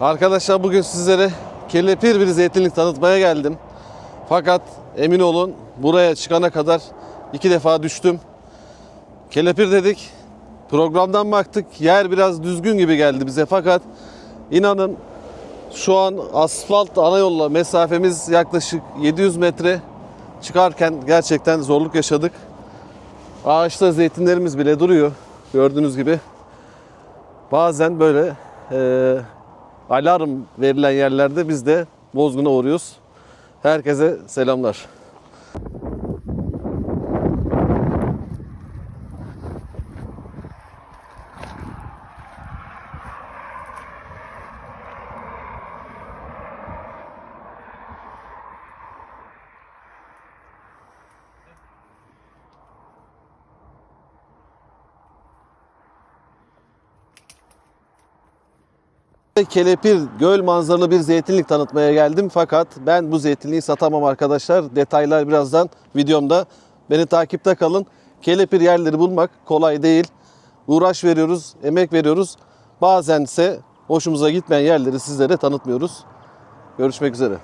Arkadaşlar bugün sizlere kelepir bir zeytinlik tanıtmaya geldim. Fakat emin olun buraya çıkana kadar iki defa düştüm. Kelepir dedik. Programdan baktık. Yer biraz düzgün gibi geldi bize fakat inanın şu an asfalt ana yolla mesafemiz yaklaşık 700 metre. Çıkarken gerçekten zorluk yaşadık. Ağaçta zeytinlerimiz bile duruyor. Gördüğünüz gibi. Bazen böyle alarm verilen yerlerde biz de bozguna uğruyoruz. Herkese selamlar. Kelepir göl manzaralı bir zeytinlik tanıtmaya geldim fakat ben bu zeytinliği satamam arkadaşlar. Detaylar birazdan videomda. Beni takipte kalın. Kelepir yerleri bulmak kolay değil. Uğraş veriyoruz, emek veriyoruz. Bazense hoşumuza gitmeyen yerleri sizlere tanıtmıyoruz. Görüşmek üzere.